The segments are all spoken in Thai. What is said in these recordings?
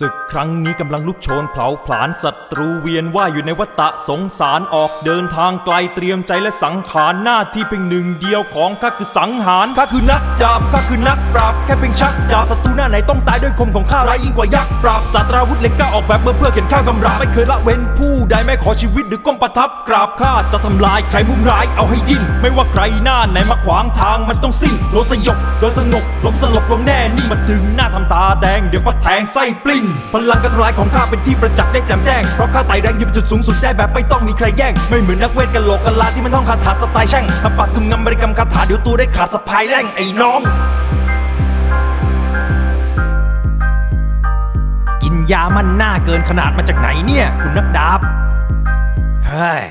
ศึกครั้งนี้กำลังลุกโชนเผาผลาญศัตรูเวียนว่าอยู่ในวัฏสงสารออกเดินทางไกลเตรียมใจและสังขารหน้าที่เพียงหนึ่งเดียวของข้าคือสังหารข้าคือนักดาบข้าคือนักปราบแค่เพียงชักดาบศัตรูหน้าไหนต้องตายด้วยคมของข้าร้ายยิ่งกว่ายักษ์ปราบศาสตราวุธเล็กก้าออกแบบเมื่อเพื่อเข็นข้ากำราบไม่เคยละเว้นผู้ใดไม่ขอชีวิตหรือก้มประทับกราบข้าจะทำลายใครมุ่งร้ายเอาให้ดิ้นไม่ว่าใครหน้าไหนมาขวางทางมันต้องสิ้นโดนสยบโดนสงบลมสลบลงแน่นี่มาถึงหน้าทำตาแดงเดี๋ยวก็แทงไส้ปลิ้นพลังการทลายของข้าเป็นที่ประจักษ์ได้แจ่มแจ้ง เพราะข้าไต่แรงยืนจุดสูงสุดได้แบบไม่ต้องมีใครแย่ง ไม่เหมือนนักเวทกันโหลกกันลาที่มันท่องคาถาสไตล์แช่งถ้าปากกึมงำบริกรรมคาถาเดี๋ยวตัวได้ขาดสะพายแรงไอ้น้องกินยามันหน้าเกินขนาดมาจากไหนเนี่ย คุณนักดาบ เฮ้ย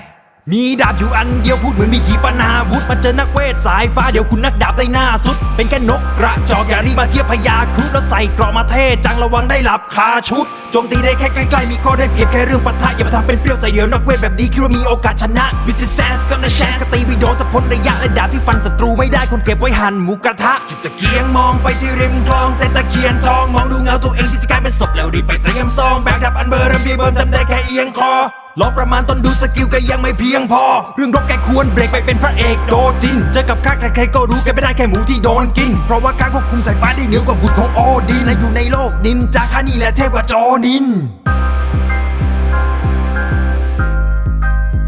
มีดาบอยู่อันเดียวพูดเหมือนมีขีปนาวุธมาเจอนักเวทสายฟ้าเดี๋ยวคุณนักดาบได้หน้าสุด เป็นแค่นกกระจอกอย่ารีบมาเทียบพยาครุฑแล้วใส่กรอมาเทจังระวังได้หลับคาชุด โจมตีได้แค่ใกล้ๆมีข้อได้เปรียบแค่เรื่องปะทะอย่ามาทำเป็นเปรี้ยวใส่เดียวนักเวทแบบนี้คิดว่ามีโอกาสชนะวิซิแซนส์ก็นะแชนส์ก็ตีไปโดนถ้าพ้นระยะและดาบที่ฟันศัตรูไม่ได้คนเก็บไว้หั่นหมูกระทะจุดตะเกียงมองไปที่ริมคลองแต่ตะเคียนทองมองดูเงาตัวเองที่จะกลายเป็นศพแล้วรีบไปเตรียมซองแบกดับอันเบอร์รมเบียเบิร์นทำได้แค่เอียงคอลองประมาณต้นดูสกิลก็ยังไม่เพียงพอ เรื่องรบแกควรเบรกไปเป็นพระเอกโดจินเจอกับข้าใครๆก็รู้แกไม่ได้แค่หมูที่โดนกิน เพราะว่าการควบคุมสายฟ้าได้เหนือกว่าบุตรของโอดีและอยู่ในโลกนินจาข้านี่แหละเทพกว่าโจนิน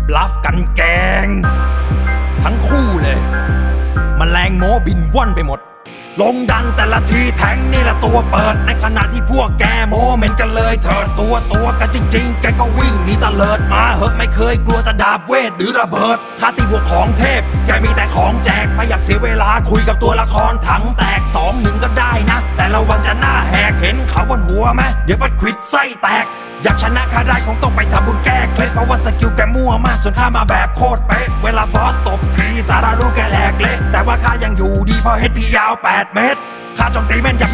บลัฟกันแกง ทั้งคู่เลยมแมลงโมบินว่อนไปหมด ลงดันแต่ละทีแทงนี่แหละตัวเปิด ในขณะที่พวกแกโมเมนต์กันเลยเถิดตัวตัวกันจริง ๆ แกก็วิ่งหนีตะเลิดมาเหอะไม่เคยกลัวต่ดาบเวทหรือระเบิดคาตีบวกของเทพ แกมีแต่ของแจกไม่อยากเสียเวลาคุยกับตัวละครถังแตกสองหนึ่งก็ได้นะ แต่ระวังจะหน้าแหกเห็นเขาบนหัวไหมเดี๋ยวปัดควิดไส้แตกอยากชนะข้าได้คงต้องไปทำบุญแก้เคล็ดเพราะว่าสกิลแกมั่วมากส่วนข้ามาแบบโคตรเป๊ะเวลาบอสตบทีสารารู้แกแหลกเละแต่ว่าข้ายังอยู่ดีเพราะเฮดพียาวแป8 เมตรข้าโจมตีแม่นยำยิ่ง